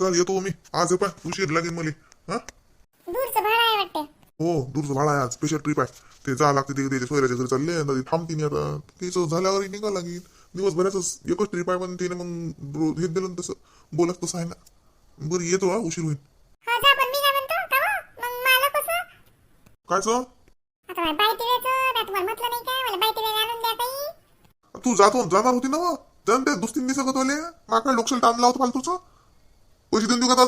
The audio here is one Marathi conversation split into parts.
चल येतो मी. आज पाय. उशीर लागेल मला. हा? दूरचं भाडं आहे वाटते. हो दूरचं भाडा आहे आज. स्पेशल ट्रिप आहे. ते जा लागते ते सोयऱ्याच्या घरी चालले ते थांबतीन आता त्याचं झाल्यावर निघा लागेल. दिवसभराच एकच ट्रिप आहे पण तिने मग हे दिलं तसं बोलत तसं आहे ना. बरं येतो हा उशीर होईल. हा जा पण मी काय म्हणतो. का हो? मग मला कसं काय सर आता मला बाय दिल्याचं काय तुम्हाला म्हटलं नाही काय? मला बाय दिलेलं आणून द्या काही तू जातो जाणार होती ना मग जाऊन ते दुसरी दिसत होले माका लोकशाल टाइम लावतो फालतूचं. पैसे देऊन देऊ का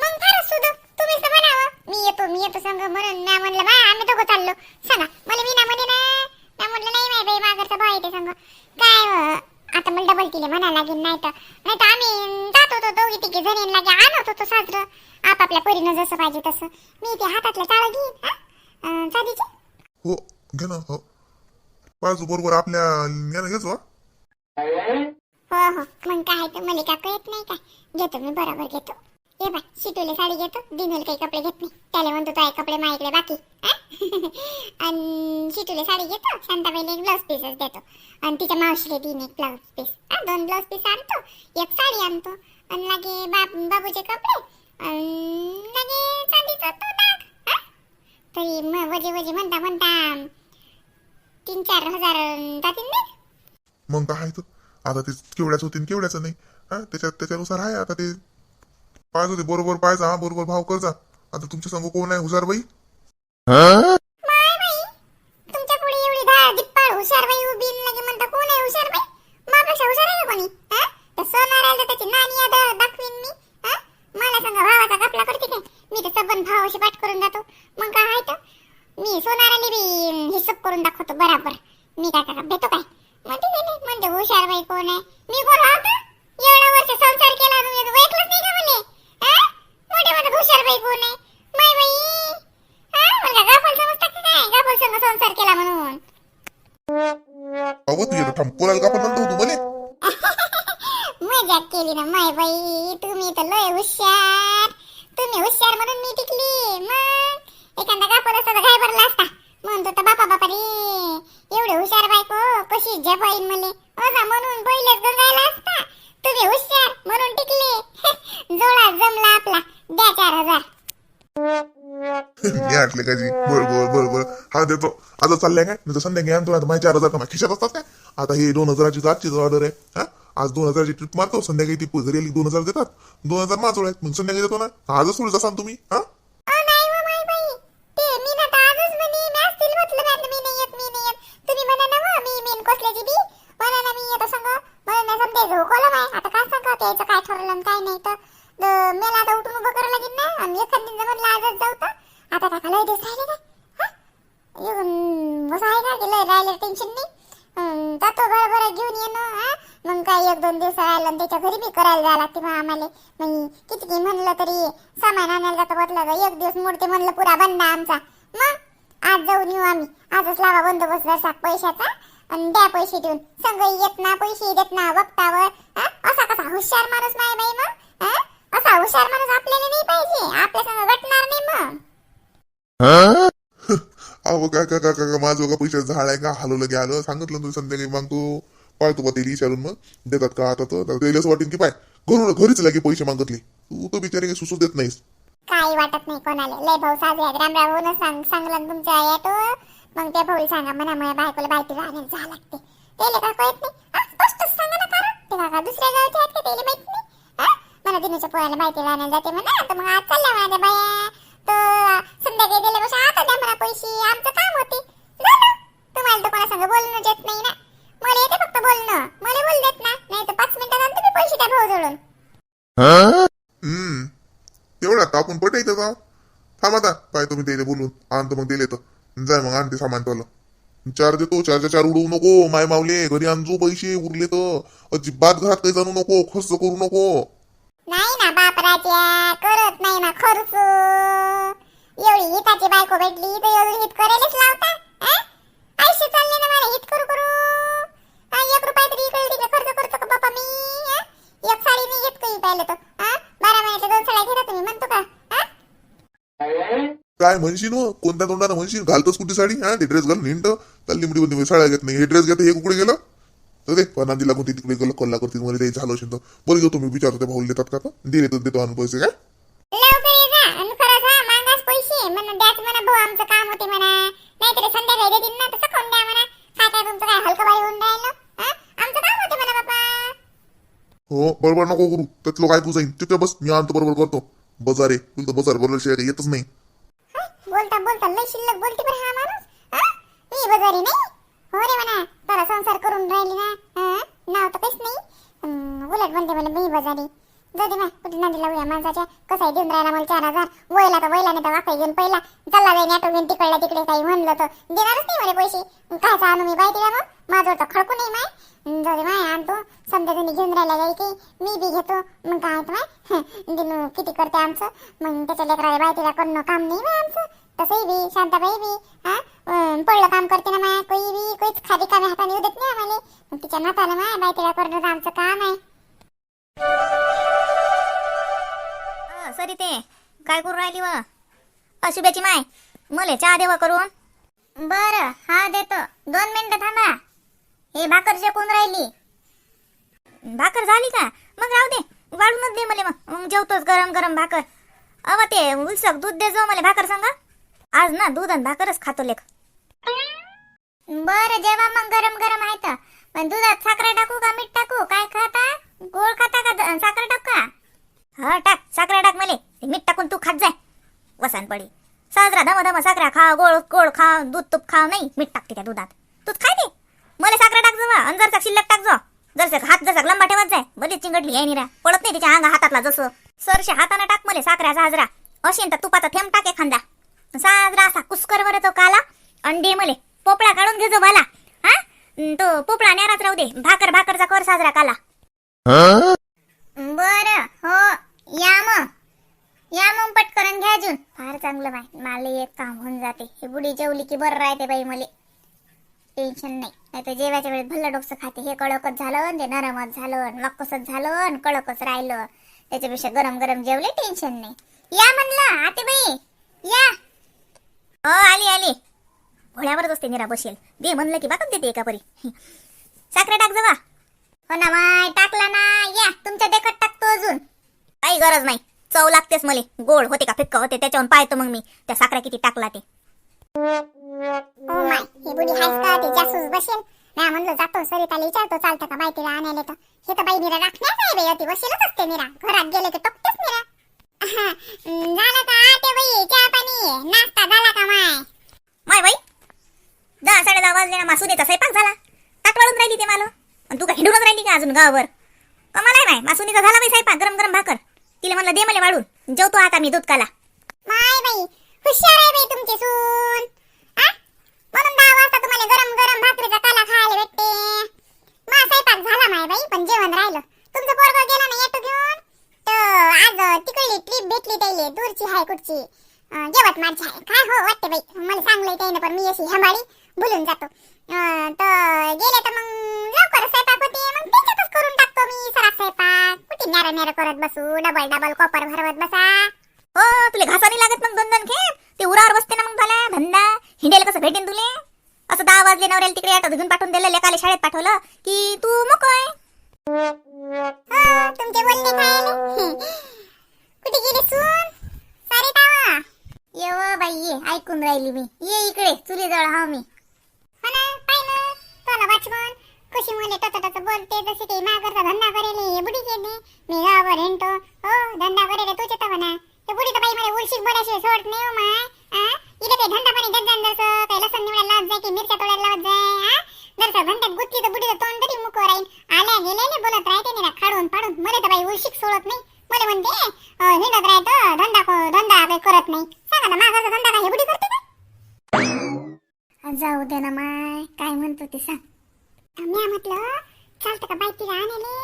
मग फारच सुद्धा तुम्हीच तर म्हणावं. मी येतो मी येतो संग म्हणून. मी म्हणलं बा आम्ही दोघं चाललो. सांगा मला मी ना म्हणे ना मी म्हणलं नाही माय बाई मागरचा भाऊ येते संग. काय आता मला डबल केले म्हणा लागेल नाही तर नाही तर आम्ही जात होतो दोघी तिघी जणी लागे आणत होतो साजरं. आपापल्या परीनं जसं पाहिजे तसं. मी ते हातातलं टाळं घेईन हा? अं, चांदीचे हो घे ना हो. बरोबर आपल्या घेतो हो हो. मग काय तर मला काकू येत नाही काय. घेतो मी बरोबर घेतो. ये बाय शिटूले साडी घेतो. दिनूला काही कपडे घेत नाही. त्याला म्हणतो तो कपडे माझ्याकडे बाकी. आणि शिटूले साडी घेतो. शांताबाईला एक ब्लाऊज पीसच देतो. आणि तिच्या मावशीले दिन एक ब्लाऊज पीस दोन ब्लाऊज पीस आणतो. एक साडी आणतो. आणि लागे बाप बाबूचे कपडे. आणि लागे चांदीचा तो दाग. तरी मग वजे वजे म्हणता म्हणता तीन चार हजार जातील नाही. मग काय तर. आता ते केवढ्याच होतीन केवढ्याचं नाही. हा त्याच्यात त्याच्यानुसार आहे आता ते पाहायचं होते बरोबर पाहायचा हा बरोबर भाव करजा आता तुमच्या संग कोण आहे हुशार बाई माय बाई तुमच्यापुढे एवढी धा दिप्पाळ हुशार बाई उभी आणि लगे म्हणता कोण आहे हुशार बाई मापेक्षा हुशार आहे का कोणी हा तर सोनाराला त्याची नानी याद दाखवीन मी हा मला सांगा भावाचा कपला करते काय मी तर सबन भावाशी पाठ करून जातो मग काय आहे तर मी सोनाराला बी हिशोब करून दाखवतो बराबर मी काय काय भेटतो काय म्हणते की नाही म्हणते हुशार बाई कोण आहे मी कोण राहतो एवढा वर्ष संसार केला तुम्ही ऐकलंच नाही का म्हणे हा मोठे म्हणत हुशार बाई कोण आहे माय बाई हा मला गाफल समजता की काय गाफल संग संसार केला म्हणून अहो तू येतो थांब कोणाला का पण म्हणतो तू म्हणे मजाक केली ना माय बाई. तुम्ही तर लय हुशार. तुम्ही हुशार म्हणून मी टिकली. मग? एखादा कापड असता तर काय भरला असता. म्हणतो तर बापा बापा रे. एवढे हुशार बायको कशी झपाईन मले असा म्हणून पहिलेच गंगायला असता. तुम्ही हुशार म्हणून टिकले. जोडा जमला आपला. द्या चार हजार. हे आटले का जी? बर बर बर बर हा देतो. आता चाललंय काय? मी तर संध्याकाळी आणतो. आता माझे चार हजार कमा खिशात असतात काय? आता हे दोन हजाराची आजचीच ऑर्डर आहे. हा? आज दोन हजारची ट्रिप मारतो संध्याकाळी ती घरी आली दोन हजार देतात. दोन हजार माझं आहेत मग संध्याकाळी देतो ना. आजच सोडत सांग तुम्ही हा अ नाही हो माय बाई ते मी ना तर आजच म्हणे मी असतील म्हटलं मॅडम मी नाही येत मी नाही येत तुम्ही म्हणा ना मग मी मेन कोसल्याची बी म्हणा ना मी येतो संग म्हणा ना समजायचं कोलम आहे आता काय सांगा त्याचं काय ठरलं आणि काय नाही तर द- मला आता उठून उभं करावं लागेल ना आणि एखाद दिन म्हणलं आजच जाऊ तर आता काय लय दिवस राहिले काय हा येऊन बस आहे का की लय राहिले टेन्शन नाही हं, जातो बरोबर घेऊन येणं हा मग काय एक दोन दिवस राहिलं आणि त्याच्या घरी बी करायला जायला लागते मग आम्हाला मग किती की म्हणलं तरी सामान आणायला जातं म्हटलं तर एक दिवस मोडते म्हणलं पुरा बंद आमचा मग आज जाऊन येऊ आम्ही. आजच लावा बंदोबस्त जसा पैशाचा आणि द्या पैसे देऊन. संग येत ना पैसे देत ना वक्तावर असा कसा हुशार माणूस नाही बाई मग असा हुशार माणूस आपल्याला नाही पाहिजे. आपल्या संग घटणार नाही मग. अहो का का का का माझं का पैसे झाड आहे का? हलवलं की आलं सांगितलं ना संध्याकाळी मग तू. पाहतो बा त्याला विचारून मग. देतात का? आता तर. त्याला वाटेल की पाय. घरून घरीच लागे पैसे मागतले. तू तर बिचारे काही सुचू देत नाहीस. काही वाटत नाही कोणाला. लय भाऊ साजरे आहेत. राम राम होऊन सांग सांगलं ना तुमच्या यातो. मग त्या भाऊ सांगा म्हणा माझ्या बायकोला बायको जाण्याला जा लागते. त्याला का कळत नाही. सांगा ना कारण. ते काका दुसऱ्या गावचे आहेत का त्याला माहीत नाही? मला दिनीच्या पोराला बायको जाते म्हणा. तर मग आज चालल्या त्या बाया. तर संध्याकाळी दिल्यापेक्षा आता द्या म्हणा पैसे. आमचं काम होते. झालं तुम्हाला तर कोणा संग बोलणं येत नाही ना. मला येते फक्त बोलणं. मला बोल देत ना. नाही तर पाच मिनिटात आणतो मी पैसे द्या भाऊ जोडून हम्म आता आपण पटायचं का थांब आता. काय तुम्ही त्याला बोलून आणतो मग दिले तर. जाय मग आणते सामान तुला चार देतो चारच्या चार उडवू नको. माय मावले घरी आणजू पैसे. उरले तर. अजिबात घरात काही जाणू नको. खर्च करू नको. नाही ना बाप राजा करत नाही ना खर्च. एवढी हिताची बायको भेटली तर एवढी हित करायलाच लावता आ? आयुष्य चालले ना मला हित करू करू. एक रुपया तरी इकडे तिकडे खर्च करतो का बापा मी एक साडी नाही घेत काही पाहिलं तर बारा महिन्याच्या दोन साड्या घेता तुम्ही? म्हणतो का? आ? काय म्हणशील हो? कोणत्या तोंडानं म्हणशील? घालतोच कुठे साडी? हा ते ड्रेस घालून हिंट चालली मुठी मध्ये साड्या घेत नाही. हे ड्रेस घेत हे कुकडे गेलं? तर ते पण नांदी लागून ती तिकडे गेलं कल्ला करतील मला द्यायचं झालं असेल तर. बोल घेऊ तुम्ही विचारतो त्या भाऊला देतात का आता? दिले तर देतो आणून पैसे काय लवकर ये जा आणि खरंच हा मागास पैसे म्हणून द्याच म्हणा भाऊ आमचं काम होते म्हणा नाहीतरी संध्याकाळी देतील ना तर चकून द्या म्हणा काय काय तुमचं काय हलकं बाई होऊन राहिलं हा आमचं काम होते म्हणा बाप्पा हो बरोबर नको करू. त्यात लोक ऐकू जाईन? तिथे बस मी आणतो बरोबर करतो. बजारे तुला तर बाजार बरोबर शिवाय काही येतच नाही. बोलता बोलता लय शिल्लक बोलते बरं हा माणूस. हा? मी बजारी नाही? हो रे म्हणा तारा संसार करून राहिली ना. हा? नाव तर काहीच नाही. हम्म, उलट बोलते मला मी बजारी. जाऊ दे मा कुठे नांदी लावूया माणसाच्या. कसं आहे देऊन राहिला मला चार हजार. वयला तर वयला नाही तर वाकडे घेऊन पहिला. चालला जाईन ऑटो घेऊन तिकडला तिकडे काही म्हणलं तर. देणारच नाही म्हणे पैसे. मग काय आणू मी बाय तिला मग? माझ्यावर तर खडकू नाही माय. जाऊ दे माय आणतो समजा जणी घेऊन राहिला जाईल की मी बी घेतो. मग काय माय? दिनू किती करते आमचं? मग त्याच्या लेकराला बाय तिला करणं काम नाही माय आमचं. तसंही बी शांताबाई बी हा? पडलं काम करते ना माय कोई बी कोईच खाली कामे हाताने येऊ देत नाही आम्हाला. मग तिच्या नाताला माय बाय तिला करणं आमचं काम आहे. अ, सरी ते काय करू राहिली व? अशुभ्याची माय मले चहा देवा करून. बर हा देतो. दोन मिनिटं थांबा. हे भाकर जेपून राहिली. भाकर झाली का? मग राहू दे. वाढूनच दे मला मग. मग जेवतोच गरम गरम भाकर. अव ते उलसक दूध दे जो मला भाकर सांगा. आज ना दूध आणि भाकरच खातो लेख. बर जेव्हा मग गरम गरम आहे तर. पण दुधात साखर टाकू का मीठ टाकू? काय खाता? गोळ खाता का द- साखर टाकू का? हा टाक. साखरा टाक मले. मीठ टाकून तू खात जाय. वसान पडी. साजरा धम धम साखरा खा गोड गोड खा दूध तूप खाव नाही. मीठ टाकते त्या दुधात. तूच खाय ते मला साखरा टाक जवा आणि जरसा शिल्लक टाक जा. जरसा हात जसा लंबा ठेवत जाय बरीच चिंगडली आहे निरा. पडत नाही तिच्या अंगा हातातला जसं. सरशे हाताने टाक मले साखराचा साजरा अशी तर तुपाचा थेंब टाक एखादा. साजरा असा कुस्कर वर तो काला. अंडे मले. पोपळा काढून घे जो मला हा? तो पोपळा नेराच राहू दे. भाकर भाकरचा कर साजरा काला. बर हो. या मग. या मग पटकन घ्या अजून. फार चांगलं बाई. मला एक काम होऊन जाते. हे बुडी जेवली की बरं राहते बाई मले. टेन्शन नाही. नाही तर जेवायच्या वेळेस भल्ल डोकसं खाते. हे कळकच झालं ते नरमच झालं वाक्कसच झालं कळकच राहिलं. त्याच्यापेक्षा गरम गरम जेवले टेन्शन नाही. या म्हणलं आते बाई या. हो आली आली. भोळ्यावरच असते निरा बसेल. दे म्हणलं की बाकच देते एका परी साखरे टाक जवा हो ना माय टाकला ना. या तुमच्या देखत टाकतो अजून. काही गरज नाही. चव लागतेच मले. गोड होते का फिक्क होते त्याच्यावर पाहतो मग मी. त्या साखरा किती टाकला ते. ओ माय ही बुडी हायस का? तिच्या सूज बसेल. मी म्हणलं जातो सरिताला विचारतो चालतं का बाई तिला आणायला तर? हे तर बाई मीरा राखण्याच आहे बाई ती बसेलच असते मीरा घरात गेले की टोकतेच मीरा झालं का ते बाई चहा पाणी? नाश्ता झाला का माय? माय बाई दहा साडे दहा वाजले ना देता स्वयंपाक झाला. ताट वाळून राहिली ते मला आणि तू का हिंडूनच राहिली का अजून गावावर? कमाल आहे माय मासुनीचा झाला बाई स्वयंपाक गरम गरम भाकर. तिला म्हणलं दे मला वाढून जेवतो आता मी दूध काला माय बाई हुशार आहे बाई तुमची सून आ? म्हणून दहा वाजता तुम्हाला गरम गरम भाकरीचा काला खायला भेटते मा स्वयंपाक झाला माय बाई पण जेवण राहिलं तुमचं पोरग गेला ना येतो घेऊन तर आज तिकडली ट्रिप भेटली त्याले दूरची आहे कुठची अं, यवतमाळची आहे काय हो वाटते बाई मला सांगलंय त्याने पण मी अशी हंबाळी बोलून जातो. तर गेले तर मग लवकर स्वयंपाक होते. मग त्याच्यातच करून टाकतो मी सरा स्वयंपाक कुठे न्यारा न्यारा करत बसू? डबल डबल कॉपर भरवत बसा. हो तुला घासा नाही लागत मग दोन दोन खेप. ते उरावर बसते ना मग मला धंदा. हिंडेल कसं भेटेन तुले? असं दहा वाजले नवऱ्याला तिकडे ऑटो घेऊन पाठवून दिलं लेकाले शाळेत पाठवलं की तू मोकळ हा, तुमचे बोलणे खायले कुठे गेली सून? ये व बाई ये ऐकून राहिली मी. ये इकडे चुलीजवळ हा मी. हो ना पाय कशी मुले टच बोलते जसे धंदा करेले हे बुडी केले मी गावावर हिंडतो हो धंदा करेले तुझे तर म्हणा ते बुडी तर बाई मला उलशीक बोलाशे सोडत नाही हो माय आ? इथे काही धंदा पाणी देत जाण जसं काही लसण निवडायला लावत जाय की मिरच्या तोडायला लावत जाय आ? जरसं घंट्यात गुत्ती तर बुडीचं तोंड तरी मुकवर राहील आल्या गेलेले बोलत राहते निरा खाडून पाडून मला तर बाई उलशीक सोडत नाही मला म्हणते अं, हिंडत राहतो धंदा को- धंदा काही करत नाही सांगा ना मागाचा धंदा काय हे बुडी करते का जाऊ दे ना माय काय म्हणतो ते सांग मी म्हटलं चालतं का बाई तिला आणले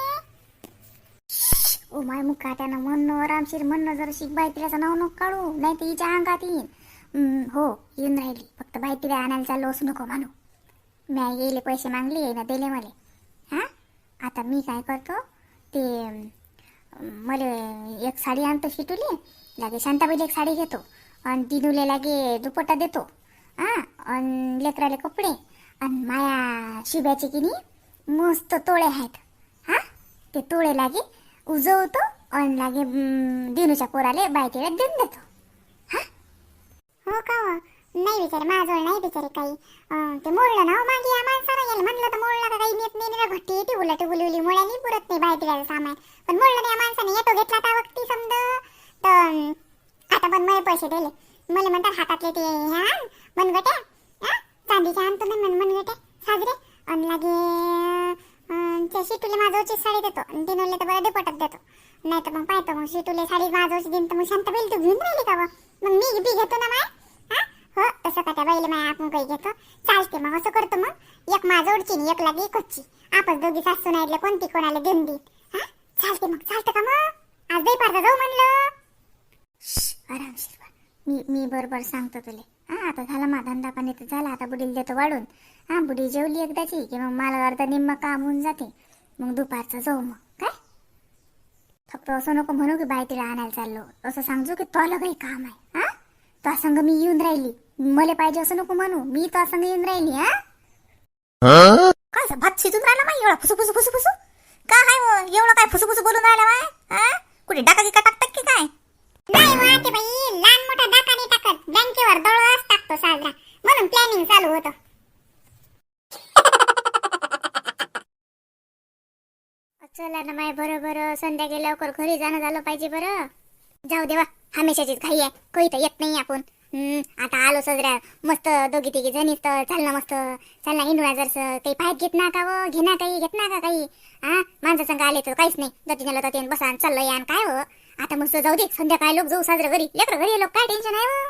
ओ माय मुका त्यानं म्हणणं आरामशीर म्हणणं जर शिक बाई तिलाचं नाव नको काढू नाही तर हिच्या अंगात येईन. हो येऊन राहिली. फक्त बाई आणायला चाललो असू नको म्हणू. म्या येले पैसे मागले ना दिले मला. हा? आता मी काय करतो ते मले मला एक साडी आणतो शिटुली लागे शांताबाईला एक साडी घेतो आणि दिनूले लागे दुपट्टा देतो हा? आणि लेकराले कपडे आणि माया शिब्याचे की नाही मस्त तोळे आहेत हा? ते तोळे लागे उजवतो आणि लागे दिनूच्या पोराले बायतीला देऊन देतो. हो? का हो? नाही बिचारे माझ्याजवळ नाही बिचारे काही. ते मोडलं ना हो मागे या माणसाला गेलं म्हणलं तर मोडलं का काही? नेत नाही ना घट्टी टिबुला टिबुली उली मुळ्यानी पुरत नाही बायतीला सामान. पण मोडलं त्या माणसाने येतो घेतला त्या वक्ती समज. तर आता पण मला पैसे दिले मला म्हणतात हातातले ते ह्या मनगट्या. चांदीच्या आणतो ना मन मनगट्या. साजरे. आणि लागे त्या तुला माझ्यावरची साडी देतो. आणि दिनवले तर बरं पटत देतो. नाही तर मग पाहतो मग शिटूले साडी माझ्यावरची दिन तर मग शांत बेल तू घेऊन राहिली का मग मी बी घेतो ना माय हा? हो तसं का त्या बैल माय आपण काही घेतो? चालते मग असं करतो मग. एक माझ्यावरची आणि एक लागी कच्ची आपण दोघी सासू नाही कोणती कोणाला देऊन देईन. हा? चालते मग चालतं का मग? आज दही पाडता जाऊ म्हणलं. आरामशीर मी मी बरोबर सांगतो तुला. हा आता झाला मा धंदा पाणी तर झाला आता बुडीला देतो वाढून. हा बुडी जेवली एकदाची की मग मला अर्धा निम्म काम होऊन जाते. मग दुपारचं जाऊ मग. काय? फक्त असं नको म्हणू की बाय तिला आणायला चाललो. असं सांगतो की तुला काही काम आहे हा? तो संग मी येऊन राहिली. मला पाहिजे असं नको म्हणू. मी तो संग येऊन राहिली हा? काय भात शिजून राहिला माय एवढा फुसू फुसू फुसू फुसू? का हाय एवढं काय फुसू फुसू बोलून राहिला माय कुठे डाका गिका टाकतात की काय? नाही वाटे बाई असतात बँकेवर दळस टाकतो साजरा. म्हणून प्लॅनिंग चालू होतं. चला ना माय बरं बरं संध्याकाळी लवकर घरी जाणं झालं पाहिजे बरं. जाऊ देवा हमेशाचीच घाई आहे. कोई तर येत नाही आपण. आता आलो सजऱ्या मस्त दोघी तिघी जणीच तर चाल ना मस्त. चाल ना इंडूया जर काही पाहत घेत ना का व घे ना काही घेत ना का काही. हा माणसं संग आले तर काहीच नाही. दतीने लता ते बसा चाललं या काय हो? आता मस्त जाऊ दे संध्याकाळी लोक जाऊ साजरं घरी. लेकरं घरी लोक काय टेन्शन आहे हो?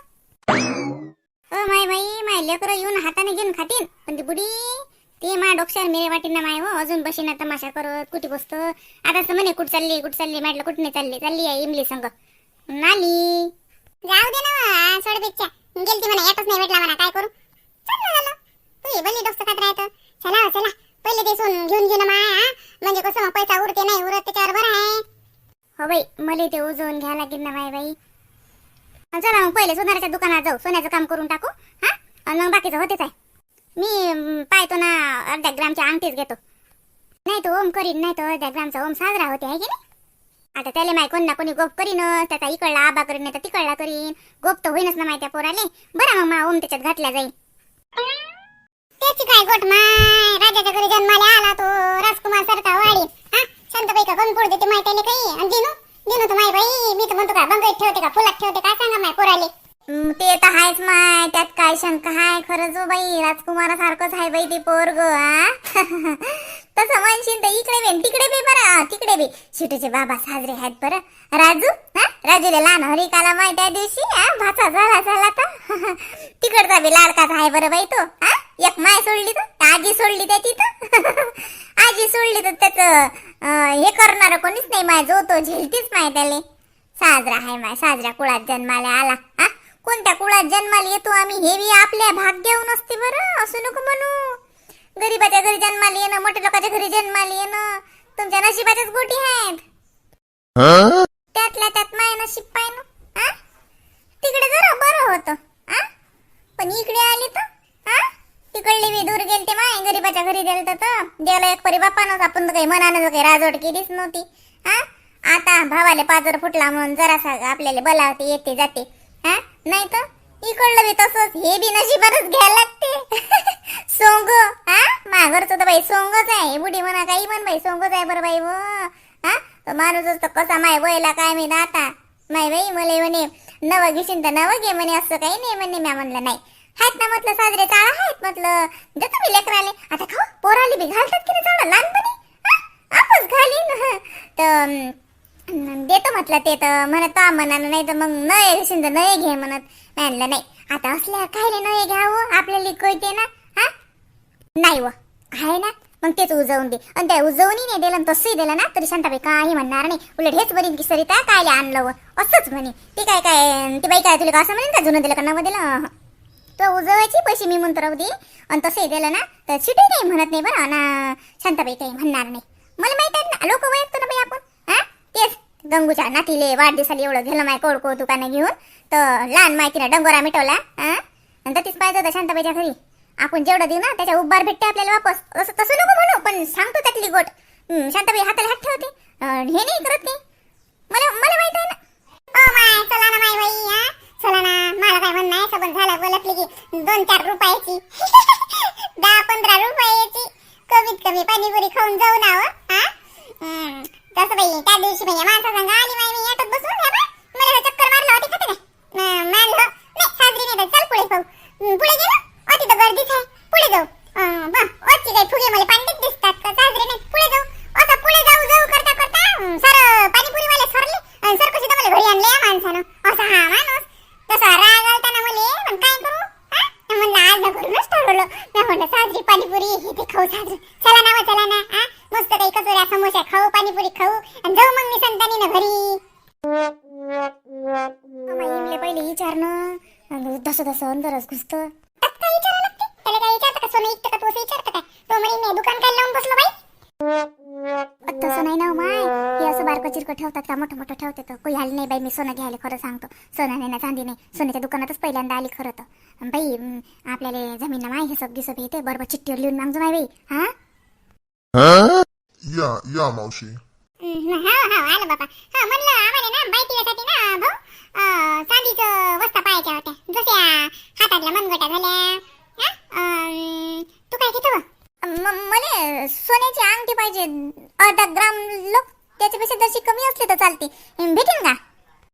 ओ माय बाई माय लेकरं येऊन हाताने घेऊन खातीन. पण ती बुडी ते मा डोक्यावर मेरे वाटीन माय हो. अजून बशीना तमाशा करत कुठे बसतो? आता असं म्हणे कुठं चालली कुठं चालली? म्हटलं कुठं नाही चालली? चालली आहे इमली संग. नाली. जाऊ दे ना सोड बिच्च्या गेलती म्हणा येतच नाही भेटला म्हणा काय करू? चल झालं. तू बल्ली डोक्स खात राहतं. चला हो, चला. पहिले ते सोन घेऊन घेऊन माय म्हणजे कसं मग पैसा उरते नाही उरत त्याच्यावर बरं आहे. हो बाई मला ते उजवून घ्या लागेल ना माय बाई. चला मग पहिले सोनाराच्या दुकानात जाऊ. सोन्याचं काम करून टाकू हा? आणि मग बाकीचं होतेच आहे. मी पाहतो ना अर्ध्या ग्रामच्या अंगठीच घेतो. नाही तो ओम करीन नाही तो अर्ध्या ग्रामचा ओम साजरा होते आहे की नाही? आता त्याला माय कोण ना कोणी गोप करीन त्याचा इकडला आबा करीन नाही तर तिकडला करीन. गोप तर होईनच ना माय त्या पोराले. बरं मग मा ओम त्याच्यात घातल्या जाईल त्याची काय गोट माय? राजाच्या घरी जन्माला आला तो राजकुमार सारखा वाडी हा? शांतबाई का कोण पोड देते माय त्याला काही? आणि दिनू? दिनू तर माय बाई मी तर म्हणतो का बंगईत ठेवते का फुलात ठेवते काय सांगा माय पोराले. ते तर आहेच माय. काय शंका हाय खरंच हो बाई राजकुमारासारखंच आहे बाई ते पोरग हा तसं म्हणशील तर इकडे बी तिकडे बी बरं तिकडे बी. शिटूचे बाबा साजरे आहेत बरं. राजू हा? राजूला लहान हरिकाला माय त्या दिवशी हा भाचा झाला झाला तर तिकडचा बी लाडकाच आहे बरं बाई तो हा एक माय सोडली तर आजी सोडली त्याची तर आजी सोडली तर त्याचं हे करणार कोणीच नाही माय जो तो झेलतीच माय त्याले. साजरा आहे माय साजरा कुळात जन्माला आला हा कोणत्या कुळात जन्माला येतो आम्ही हे बी आपल्या भाग्याहून असते बरं? असं नको म्हणू. गरीबाच्या घरी जन्माला येणं मोठ्या लोकांच्या घरी जन्माला येणं तुमच्या नशिबाच्याच गोटी आहेत. त्यातल्या त्यात माय नशीब पाय ना तिकडे जरा बरं होतं. हा पण इकडे आली तर? हा तिकडली बी दूर गेलते माय गरीबाच्या घरी गेलत तर. देवाला एक परी बापानच आपण काही मनानं काही राजवट केलीच नव्हती. हा आता भावाले पाजर फुटला म्हणून जरासा आपल्याला बोलावते येते जाते. नाही तर इकडलं बी तसंच. हे बी नशिबातच घ्यायला लागते. सोंग हा? माघरचं तर बाई सोंगच आहे. बुढी म्हणा काही म्हण बाई सोंगच आहे बरं बाई व. हा? तो माणूसच तर कसा माय वयला काय मी आता. नाही बाई मला म्हणे नवं घेशील तर नवं घे म्हणे असं काही नाही म्हणे म्या म्हणलं नाही. आहेत ना म्हटलं साजरे चाळा आहेत म्हटलं. देतो मी लेकराले. आता खाऊ पोराली बी घालतात की नाही चाळा लहानपणी? आपच घालीन. तर देतो म्हटलं ते तर. म्हणत तो नाही तर मग नये घेशील नये घे म्हणत. म्हणलं नाही आता असल्या कायले नये घ्यावं? आपल्याला कळते ना? हा? नाही व आहे ना? मग तेच उजवून दे. आणि त्या उजवूनही नाही दिलं तसंही दिलं ना? तरी शांताबाई काही म्हणणार नाही. उलट हेच बरीन की सरिता कायले आणलं व? असंच म्हणे. ते काय काय ते बाई काय तुला असं म्हणेन का? जुनं दिलं का नवं दिलं? तो उजवायची पैसे मी म्हणतो राहू दे. आणि तसंही दिलं ना? तर चिठी नाही म्हणत नाही बरं. ना शांताबाई काही म्हणणार नाही. मला माहीत आहे ना लोक वळखतो ना बाई आपण? तेच गंगूच्या नातीले वाढदिवसाला एवढं गेलं माय कोड दुकाने घेऊन. तर लहान माहितीनं डंगोरा मिटवला हा? आणि तर तीच पाहिजे होतं शांताबाईच्या घरी. आपण जेवढं देऊ ना त्याच्या उभार भेटते आपल्याला वापस. असं तसं नको म्हणू पण सांगतो त्यातली गोट. हं, शांताबाई हाताला हात ठेवते. हे नाही करत ते. मला मला माहीत आहे ना. ओ माय चला ना माय बाई हा? चला ना. मला काय म्हणणं आहे सबंध झालं बोलतली की दोन चार रुपयाची. दहा पंधरा रुपयाची. कमीत कमी पाणीपुरी खाऊन जाऊ ना हो, हा तसं बाई त्या दिवशी बाई माणसा संग आली माय मी यातच बसून घ्या बा, मला हे चक्कर मारलं होती का नाही. अं, मारलं हो. नाही साजरी नाही तर चल पुढे पाहू. पुढे गेलो? ओ तिथं गर्दीच आहे. पुढे जाऊ. अं, बा, ओची काही फुगे मला पांडित दिसतात का? साजरे नाही. पुढे जाऊ. असं पुढे जाऊ जाऊ करता करता अं, सर पाणीपुरी वाले सरले. आणि सर कशी तर मला घरी आणले या माणसानं? असा हा माणूस तसा राग आलता ना मले. पण काय करू? हा? म्हणलं आज न करूनच ठरवलं. मी म्हणलं साजरी पाणीपुरी हे ते खाऊ साजरी. चला ना हो, चला ना हा? मस्त काही कचोऱ्या समोसा खाऊ पाणीपुरी खाऊ आणि जाऊ मग मी संतानीनं घरी. इमले पहिले विचारणं अन् तसं दसं अंदरच घुसत. काय विचारावं लागते? त्याला काय विचारतं का? सोनं इकतं का? तू असं विचारतं तो म्हणे मी दुकान काय लावून बसलो बाई. तसं नाही ना हो माय. हे असं बारकं चिरकं ठेवतात का? मोठं मोठं ठेवते तर. काही आली नाही बाई मी सोनं घ्यायला खरं सांगतो. सोनं नाही ना चांदी नाही. सोन्याच्या दुकानातच पहिल्यांदा आली खरं तर. बाई आपल्याला जमीन माय सगळी गिसब येते. बरोबर चिठ्ठीवर लिहून मागजो माय बाई. हा? या या मावशी. हा हा आलं बाबा हा म्हणलं आम्हाला ना बायतीसाठी ना भाऊ अं, चांदीचं वस्ता पाहायच्या होत्या. जशा हातातल्या मनगोट्या झाल्या. हा? अं, तू काय घेतो म- मले सोन्याची अंगठी पाहिजे. अर्धा ग्राम लोक त्याच्यापेक्षा जशी कमी असली तर चालते. भेटेल का?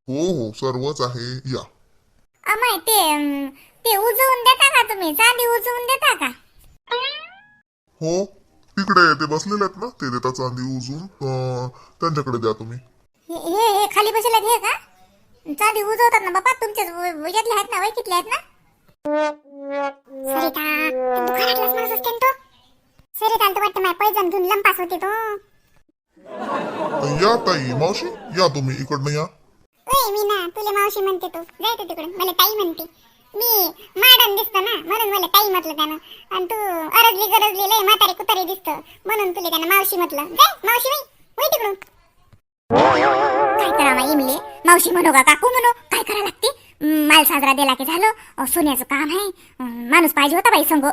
हो हो सर्वच आहे. या. अमाय ते अं, ते उजवून देता का तुम्ही? चांदी उजवून देता का? हो. तिकडे ते बसलेले आहेत ना ते देतात चांदी उजून. त्यांच्याकडे द्या तुम्ही. हे हे खाली बसले हे का? चांदी उजवतात ना बाबा तुमचे यातले आहेत ना वैकीतले आहेत ना? सरिता ते दुकानातलाच माणूस असते ना तो? सरिता तर वाटतं माझ्या पैजण घेऊन लंपास होते तो? या ताई मावशी या तुम्ही इकडनं या. ओय मी ना तुला मावशी म्हणते तू. जाय तू तिकडे मला ताई म्हणते. मी मॅडम दिसतो ना म्हणून मला ताई म्हटलं त्यानं. आणि तू अरजली गरजली लय म्हातारी कुतारी दिसतं म्हणून तुला त्यानं मावशी म्हटलं. जाय मावशी बाई होय तिकडून. काय करावा इमले? मावशी म्हणू का काकू म्हणू? काय करा लागते? माल साजरा दिला की झालं? सोन्याचं काम आहे. माणूस पाहिजे होता बाई संग.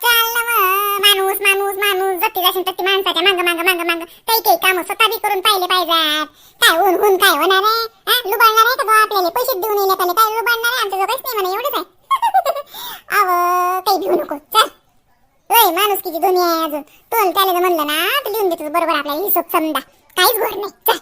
चाल ना मग. माणूस माणूस माणूस. जती जाशील तशी माणसाच्या मांग मांग मांग मांग. काही काही काम स्वतः बी करून पाहिले पाहिजेत. काय ऊन ऊन काय होणार आहे? हा? लुबाडणार आहे का तो आपल्याला? पैसे देऊन येले त्याला काय लुबाडणार आहे? आमचं काहीच नाही म्हणा एवढंच आहे. अव काही घेऊ नको. चल. होय माणूस किती दुनिया आहे अजून. तोल त्याला म्हणलं ना तर लिहून देतो बरोबर आपल्याला हिशोब समजा. काहीच घर नाही. चल.